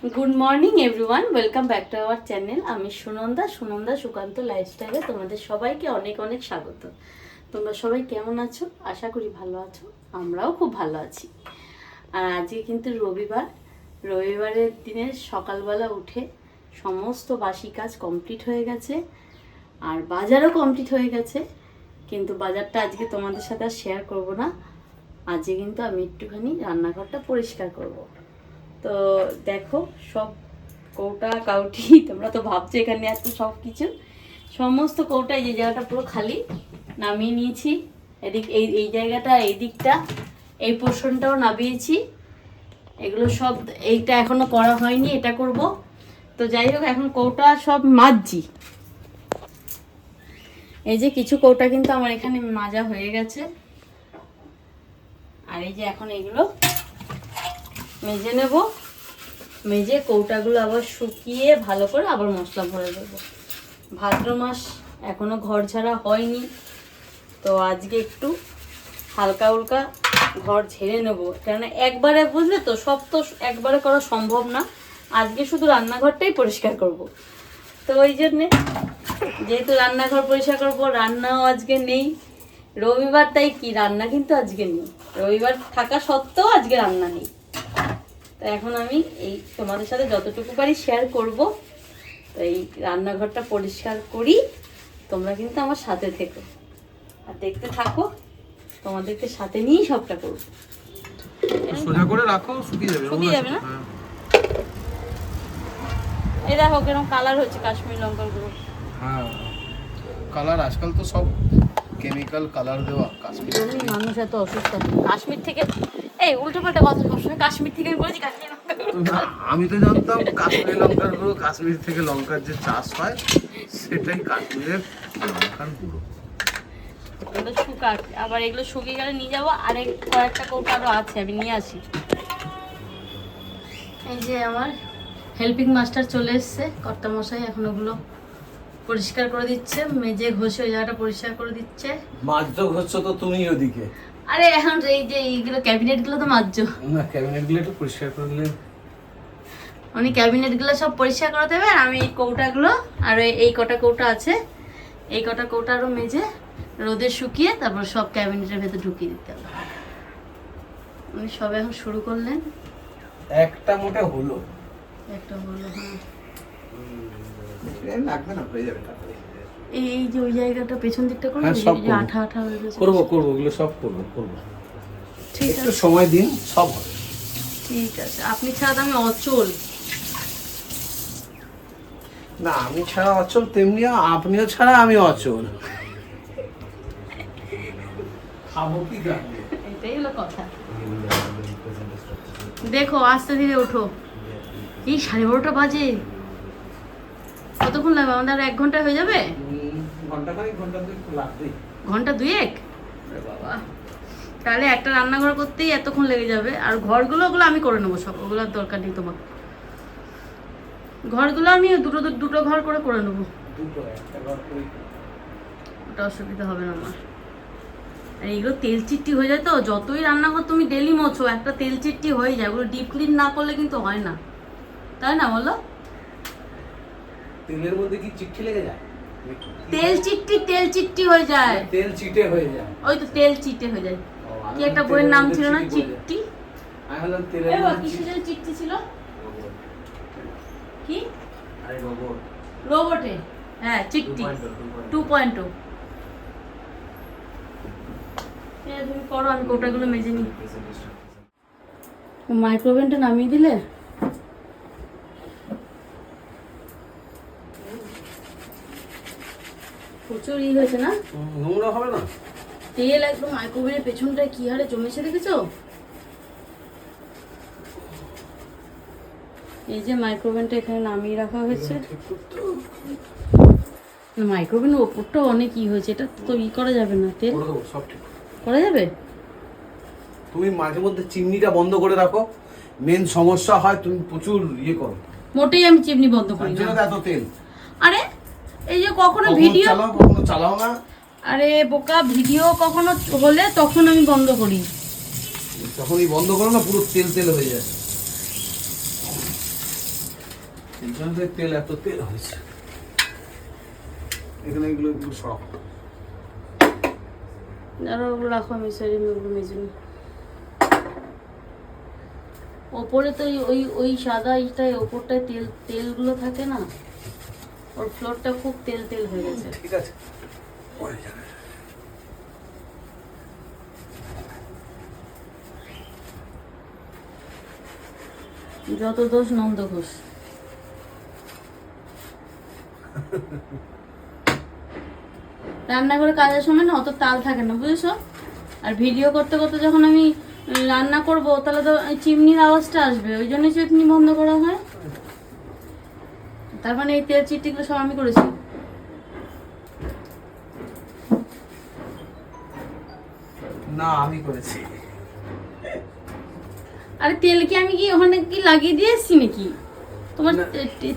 Good morning everyone welcome back to our channel আমি সুনন্দা সুনন্দা সুকান্ত লাইফস্টাইলে তোমাদের সবাইকে অনেক অনেক স্বাগত। তোমরা সবাই কেমন আছো? আশা করি ভালো আছো। আমরাও খুব ভালো আছি। আর আজকে কিন্তু রবিবার। রবিবারের দিনে সকালবেলা উঠে সমস্ত বাসি কাজ কমপ্লিট হয়ে গেছে। আর বাজারও কমপ্লিট হয়ে গেছে। কিন্তু বাজারটা আজকে তোমাদের সাথে আর শেয়ার করব না। আজকে কিন্তু আমি একটুখানি রান্নাঘরটা পরিষ্কার করব। তো দেখো, সব কৌটা, কাউটি, তোমরা তো ভাবছ এখানে এত সব কিছু সমস্ত কৌটা এই যে জায়গাটা পুরো খালি, নামিয়ে নিয়েছি। এদিক, এই এই জায়গাটা, এই দিকটা, এই পোর্শনটাও নামিয়েছি। এগুলো সব, এইটা এখনও করা হয়নি, এটা করব। তো যাই হোক, এখন কৌটা সব মাজছি। এই যে কিছু কৌটা কিন্তু আমার এখানে মাজা হয়ে গেছে। আর এই যে এখন এগুলো মেজে নেব। মেজে কৌটাগুলো আবার শুকিয়ে ভালো করে আবার মশলা ভরে দেবো। ভাদ্র মাস এখনও ঘর ঝাড়া হয়নি, তো আজকে একটু হালকা উল্কা ঘর ঝেড়ে নেব। কেননা একবারে বুঝলে তো, সব তো একবারে করা সম্ভব না। আজকে শুধু রান্নাঘরটাই পরিষ্কার করব। তো ওই জন্যে যেহেতু রান্নাঘর পরিষ্কার করব, রান্নাও আজকে নেই। রবিবার তাই কি? রান্না কিন্তু আজকে নেই। রবিবার থাকা সত্ত্বেও আজকে রান্না নেই। তো এখন আমি এই তোমাদের সাথে যতটুকু পারি শেয়ার করব। তো এই রান্নাঘরটা পরিষ্কার করি। তোমরা কিন্তু আমার সাথে থেকো। আর দেখতে থাকো তোমাদেরকে সাথে নিয়েই সবটা করব। সোজা করে রাখো শুকিয়ে যাবে শুকিয়ে যাবে না? হ্যাঁ। এই দেখো কীরকম কালার হচ্ছে কাশ্মীর লঙ্কার গুঁড়ো। হ্যাঁ। কালার আজকাল তো সব কেমিক্যাল কালার দেওয়া কাশ্মীর মানুষ এত অসুস্থ কাশ্মীর থেকে এই উল্টো পাল্টা কথা সবসময় কাশ্মীর থেকে আমি বলেছি কাশ্মীর আমি তো জানতাম কাশ্মীর লঙ্কার গুঁড়ো কাশ্মীর থেকে লঙ্কার যে চাষ হয় সেটাই কাশ্মীরের লঙ্কার গুঁড়ো। এগুলো শুকাক আবার এগুলো শুকিয়ে গেলে নিয়ে যাব আর এক কয়েকটা কৌটা আরও আছে আমি নিয়ে আসি। এই যে আমার হেল্পিং মাস্টার চলে এসছে কর্তামশাই এখন ওগুলো পরিষ্কার করে দিচ্ছে মেজে ঘষে ওই জায়গাটা পরিষ্কার করে দিচ্ছে। মাছ হচ্ছে তো তুমি ওদিকে আরে এখন এই যে এইগুলো ক্যাবিনেটগুলো তো মাজছো না ক্যাবিনেটগুলো একটু পরিষ্কার করলে উনি ক্যাবিনেটগুলো সব পরিষ্কার করে দেবে আর আমি এই কৌটাগুলো আর এই- কটা কৌটা আছে এই কটা কৌটা আরও মেজে রোদে শুকিয়ে তারপর সব ক্যাবিনেটের ভেতর ঢুকিয়ে দিতে হবে। উনি সব এখন শুরু করলেন। একটা মোটে হলো। একটা হলো হ্যাঁ। লাগবে না হয়ে যাবে। এই যে ওই জায়গাটা পেছন দিকটা করব হ্যাঁ, সব যে আঠা আঠা হয়ে গেছে। করব করব ওগুলো সব করব করব। ঠিক একটু আছে। সময় দিন সব হবে। ঠিক আছে। আপনি ছাড়া আমি অচল। না আমি ছাড়া অচল তেমনি আপনিও ছাড়া আমি অচল। খাব কি এটাই হলো কথা। দেখো আস্তে ধীরে ওঠো। এই সাড়ে বারোটা বাজে। কতক্ষণ লাগবে? আমাদের আর এক ঘণ্টা হয়ে যাবে? ঘণ্টা দুই দুয়েক বাবা। তাহলে একটা রান্নাঘর করতেই এতক্ষণ লেগে যাবে। আর ঘরগুলো ওগুলো আমি করে নেব সব। ওগুলোর দরকার নেই তোমার। ঘরগুলো আমি দুটো দুটো ঘর করে করে নেব। ওটা অসুবিধা হবে না আমার। আর এইগুলো তেল চিট্টি হয়ে যায় তো যতই রান্নাঘর তুমি ডেলি মোছো একটা তেল চিট্টি হয়ে যায়। ওগুলো ডিপ ক্লিন না করলে কিন্তু হয় না। তাই না বলো? তেলের মধ্যে কি চিট্টি লেগে যায়? তেল চিট্টি তেল চিট্টি হয়ে যায়। তেল চিটে হয়ে যায়। ওই তো তেল চিটে হয়ে যায়। কি একটা বইয়ের নাম ছিল না। চিট্টি আমি ভাবলাম তেলের মধ্যে কিসের জন্য চিট্টি ছিল? কি? আরে গোবর রোবটে। হ্যাঁ চিট্টি টু পয়েন্ট টু তুমি করো আমি কোটাগুলো মেজে নিই। মাইক্রোওভেনটা নামিয়ে দিলে? প্রচুর ই হয়েছে না? নোংরা হবে না? তেল একদম মাইক্রোওভেনের পেছনটা কি হারে জমেছে দেখেছ? এই যে মাইক্রোওভেনটা এখানে নামিয়ে রাখা হয়েছে। মাইক্রোওভেনের ওপরটা অনেক ই হয়েছে এটা তো ই করা যাবে না তেল? সব ঠিক। করা যাবে? তুমি মাঝে মধ্যে চিমনিটা বন্ধ করে রাখো। মেন সমস্যা হয় তুমি প্রচুর ইয়ে করো। মোটেই আমি চিমনি বন্ধ করি না। এত তেল। আরে এই যে কখনো ভিডিও চালাও কখনো চালাও না। আরে বোকা ভিডিও কখনো হলে তখন আমি বন্ধ করি। তখন এই বন্ধ করো না পুরো তেল তেল হয়ে যায়। তেল এত তেল হয়েছে। এখানে এগুলো এগুলো সব। ওগুলো রাখো আমি সেরে ওগুলো মেজে নিই। ওপরে তো ওই ওই সাদা ইটায় ওপরটায় তেল তেলগুলো থাকে না? ওর ফ্লোরটা খুব তেল তেল হয়ে গেছে। ঠিক আছে। যত দোষ নন্দ ঘোষ। রান্না করে কাজের সময় না অত তাল থাকে না বুঝেছ? আর ভিডিও করতে করতে যখন আমি রান্না করব তাহলে তো চিমনির আওয়াজটা আসবে ওই জন্য চিমনি বন্ধ করা হয়। তার মানে এই তেল চিটটিগুলো সব আমি করেছি। না আমি করেছি। আরে তেল কি আমি কি ওখানে কি লাগিয়ে দিয়েছি নাকি? তোমার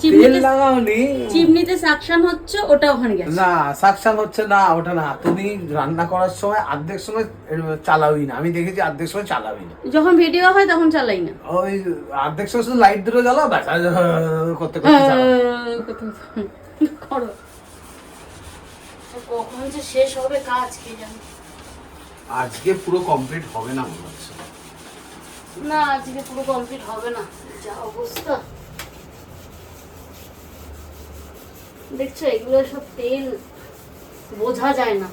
চিমনিতে লাগাওনি। চিমনিতে সাকশন হচ্ছে ওটা ওখানে গেছে। না সাকসান হচ্ছে না ওটা না। তুমি রান্না করার সময় অর্ধেক সময় চালাওই না। আমি দেখেছি অর্ধেক সময় চালাওই না। যখন ভিডিও হয় তখন চালাই না। ওই অর্ধেক সময় শুধু লাইট দুটো জ্বালাও ব্যাস করতে করতে করো। কখন যে শেষ হবে কাজ কে জানে। আজকে পুরো কমপ্লিট হবে না মনে হচ্ছে। না আজকে পুরো কমপ্লিট হবে না। যা অবস্থা। দেখছ এগুলো সব তেল বোঝা যায় না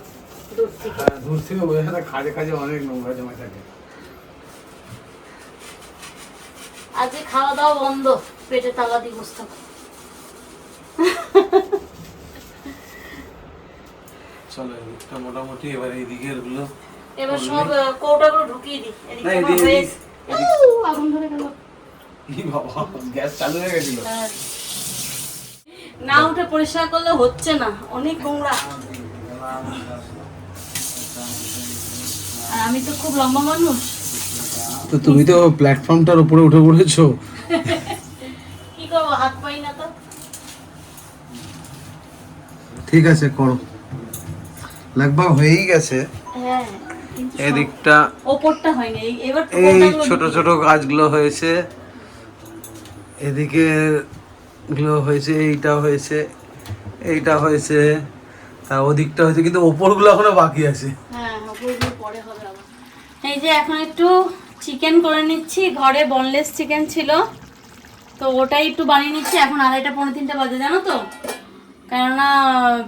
দূর থেকে। হ্যাঁ, দূর থেকে বোঝা যায় খাজে খাজে অনেক নোংরা জমে থাকে। আজকে খাওয়া দাওয়া বন্ধ পেটে তালা দিয়ে বসতে চলো এদিকটা মোটামুটি এবার এই দিকেরগুলো এবার সব কৌটাগুলো ঢুকিয়ে দিই। এদিকে আগুন ধরে গেল। কি বাবা গ্যাস চালু হয়ে গেছিল। হ্যাঁ। না উঠে পরিষ্কার করলে হচ্ছে না। অনেক নোংরা। আর আমি তো খুব লম্বা মানুষ। তো তুমি তো প্ল্যাটফর্মটার উপরে উঠে পড়েছো। কি করব হাত পাই না তো। ঠিক আছে করো। লাগবা হয়েই গেছে। হ্যাঁ এদিকটা ওপরটা হয়নি। এবার এই ছোট ছোট গাছগুলো হয়েছে। এদিকে গুলো হয়েছে, এইটা হয়েছে এইটা হয়েছে, তা ওদিকটা হয়েছে, কিন্তু ওপরগুলো এখনও বাকি আছে। হ্যাঁ পরে এই যে এখন একটু চিকেন করে নিচ্ছি, ঘরে বনলেস চিকেন ছিল। তো ওটাই একটু বানিয়ে নিচ্ছি, এখন আড়াইটা পনেরো তিনটা বাজে, জানো তো? কেননা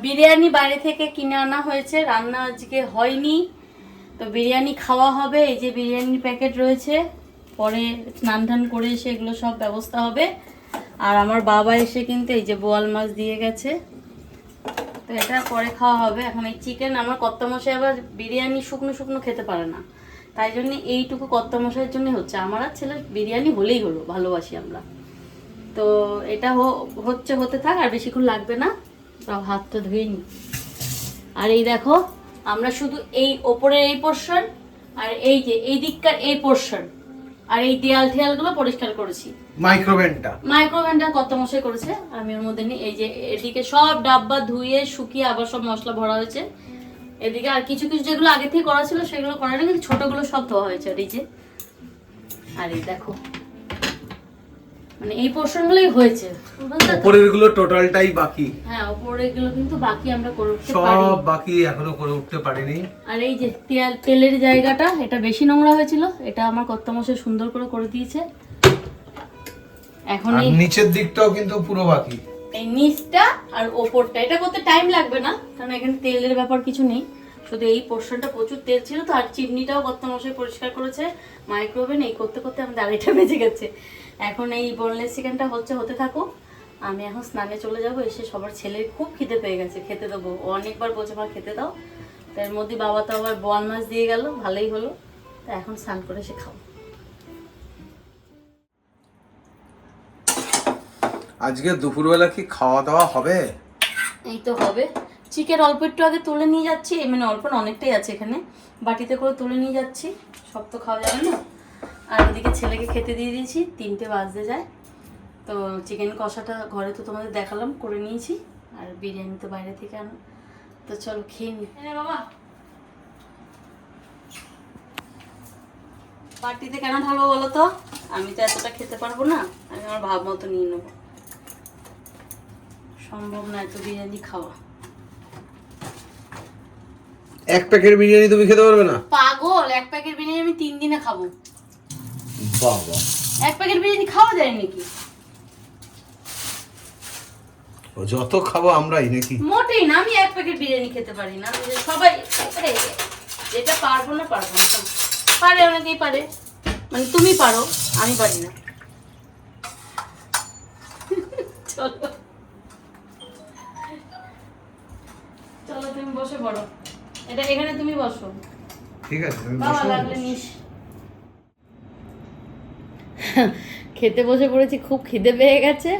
বিরিয়ানি বাইরে থেকে কিনে আনা হয়েছে, রান্না আজকে হয়নি। তো বিরিয়ানি খাওয়া হবে, এই যে বিরিয়ানির প্যাকেট রয়েছে, পরে স্নান টান করে এসে এগুলো সব ব্যবস্থা হবে। আর আমার বাবা এসে কিন্তু এই যে বোয়াল মাছ দিয়ে গেছে। তো এটা পরে খাওয়া হবে। এখন এই চিকেন আমার কর্তা মশাই আবার বিরিয়ানি শুকনো শুকনো খেতে পারে না। তাই জন্য এইটুকু কর্তা মশাইয়ের জন্য হচ্ছে। আমার আর ছেলের বিরিয়ানি হলেই হলো, ভালোবাসি আমরা। তো এটা হচ্ছে, হতে থাক, আর বেশিক্ষণ লাগবে না। সব হাতটা ধুয়ে নি। আর এই দেখো, আমরা শুধু এই ওপরের এই পোর্শন আর এই যে, এই দিককার এই পোর্শন আর এই দেয়াল ঠেয়ালগুলো পরিষ্কার করেছি। মাইক্রোভেনটা? মাইক্রোভেনটা কত মশাই করেছে? আমি ওর মধ্যে এই যে এদিকে সব ডাব্বা ধুয়ে শুকিয়ে আবার সব মশলা ভরা হয়েছে। এদিকে আর কিছু কিছু যেগুলো আগে থেকে করা ছিল সেগুলো করা নেই কিন্তু ছোটগুলো সব ধোয়া হয়েছে আর এই যে আর এই দেখো। মানে এই পোর্শনগুলোই হয়েছে। উপরেরগুলো টোটালটাই বাকি। হ্যাঁ ওপরে এগুলো কিন্তু বাকি আমরা করে উঠতে পারি সব বাকি এখনও করে উঠতে পারিনি। আর এই যে তেল তেলের জায়গাটা এটা বেশি নোংরা হয়েছিল এটা আমার কর্তামশাই সুন্দর করে করে দিয়েছে। এখন এই নিচের দিকটাও কিন্তু পুরো বাকি। এই নিচটা আর ওপরটা এটা করতে টাইম লাগবে না কারণ এখানে তেলের ব্যাপার কিছু নেই। শুধু এই পোর্শনটা প্রচুর তেল ছিল তো আর চিমনিটাও কত মশাই পরিষ্কার করেছে। মাইক্রোওভেন এই করতে করতে আমাদের আড়াইটা বেজে গেছে। এখন এই বোনলেস চিকেনটা হচ্ছে হতে থাকুক। আমি এখন স্নানে চলে যাব এসে সবার ছেলের খুব খিদে পেয়ে গেছে খেতে দেবো। অনেকবার বলছে মা খেতে দাও। তার মধ্যে বাবা তো আবার বোয়াল মাছ দিয়ে গেল ভালোই হলো। তো এখন স্নান করে সে খাব। আজকে দুপুরবেলা কি খাওয়া দাওয়া হবে? এই তো হবে। চিকেন অল্প একটু আগে তুলে নিয়ে যাচ্ছি মানে অল্প অনেকটাই আছে এখানে। বাটিতে করে তুলে নিয়ে যাচ্ছি সব তো খাওয়া যাবে না। আর এদিকে ছেলেকে খেতে দিয়ে দিয়েছি তিনটে বাজতে যায়। তো চিকেন কষাটা ঘরে তো তোমাদের দেখালাম করে নিয়েছি। আর বিরিয়ানি তো বাইরে থেকে আনো তো চলো খেয়ে নি বাবা। বাটিতে কেন ঢালবো বলো তো? আমি তো এতটা খেতে পারব না আমি আমার ভাব মতো নিয়ে নেব। সম্ভব না এত বিরিয়ানি খাওয়া। এক প্যাকেট বিরিয়ানি তুমি খেতে পারবে না? পাগল এক প্যাকেট বিরিয়ানি আমি তিন দিনে খাব। বাবা। এক প্যাকেট বিরিয়ানি খাওয়া যায় নাকি? যত খাব আমরাই নাকি? মোটেই না আমি এক প্যাকেট বিরিয়ানি খেতে পারি না। সবাই যেটা পারব না পারব না। পারে অনেকেই পারে। মানে তুমি পারো আমি পারি না। চলো। চলো তুমি বসে পড়ো। এটা এখানে তুমি বসো। ঠিক আছে বাবা। লাগলে নিস। খেতে বসে পড়েছি খুব খিদে পেয়ে গেছে।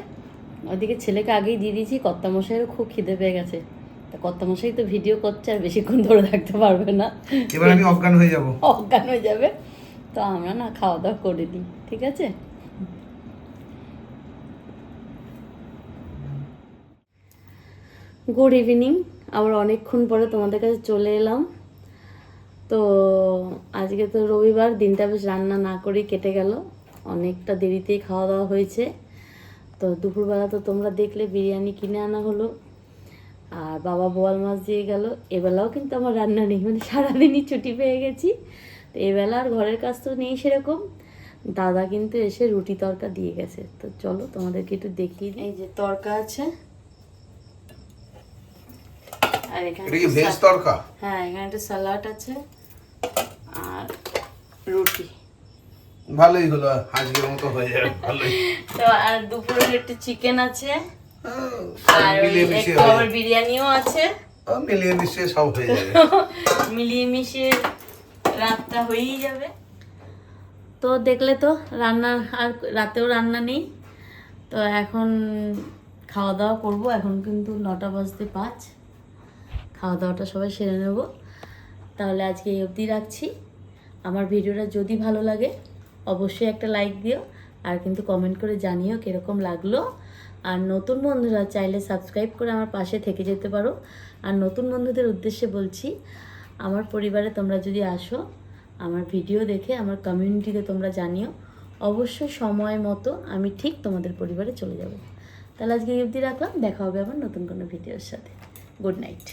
ওদিকে ছেলেকে আগেই দিয়ে দিয়েছি কর্তা মশাইয়েরও খুব খিদে পেয়ে গেছে। তা কর্তা মশাই তো ভিডিও করছে আর বেশিক্ষণ ধরে থাকতে পারবে না। এবার আমি অজ্ঞান হয়ে যাব। অজ্ঞান হয়ে যাবে। তো আমরা না খাওয়া দাওয়া করে দিই ঠিক আছে? গুড ইভিনিং আবার অনেকক্ষণ পরে তোমাদের কাছে চলে এলাম। তো আজকে তো রবিবার দিনটা বেশ রান্না না করেই কেটে গেল। অনেকটা দেরিতেই খাওয়া দাওয়া হয়েছে। তো দুপুরবেলা তো তোমরা দেখলে বিরিয়ানি কিনে আনা হলো। আর বাবা বোয়াল মাছ দিয়ে গেল। এবেলাও কিন্তু আমার রান্না নেই মানে সারাদিনই ছুটি পেয়ে গেছি। তো এবেলা আর ঘরের কাজ তো নেই সেরকম। দাদা কিন্তু এসে রুটি তরকা দিয়ে গেছে। তো চলো তোমাদেরকে একটু দেখিয়ে দিই। এই যে তরকা আছে। আর এখানে ভেজ তরকা? হ্যাঁ এখানে একটা স্যালাড আছে। আর রুটি। ভালোই হলো আজকের মতো হয়ে যাবে ভালোই। তো আর দুপুরে একটু চিকেন আছে। আর একটু আবার বিরিয়ানিও আছে। মিলিয়ে মিশিয়ে সব হয়ে যাবে। মিলিয়ে মিশিয়ে রাতটা হয়েই যাবে। তো দেখলে তো রান্না আর রাতেও রান্না নেই। তো এখন খাওয়া দাওয়া করব। এখন কিন্তু নটা বাজতে পাঁচ। খাওয়া দাওয়াটা সবাই সেরে নেব। তাহলে আজকে এই অবধি রাখছি। আমার ভিডিওটা যদি ভালো লাগে অবশ্যই একটা লাইক দিও আর কিন্তু কমেন্ট করে জানিও কীরকম লাগল। আর নতুন বন্ধুরা চাইলে সাবস্ক্রাইব করে আমার পাশে থেকে যেতে পারো। আর নতুন বন্ধুদের উদ্দেশ্যে বলছি, আমার পরিবারে তোমরা যদি আসো, আমার ভিডিও দেখে, আমার কমিউনিটিতে তোমরা জানিও, অবশ্যই সময় মতো আমি ঠিক তোমাদের পরিবারে চলে যাব। তাহলে আজকে অবধি রাখলাম, দেখা হবে আবার নতুন কোনো ভিডিওর সাথে। Good night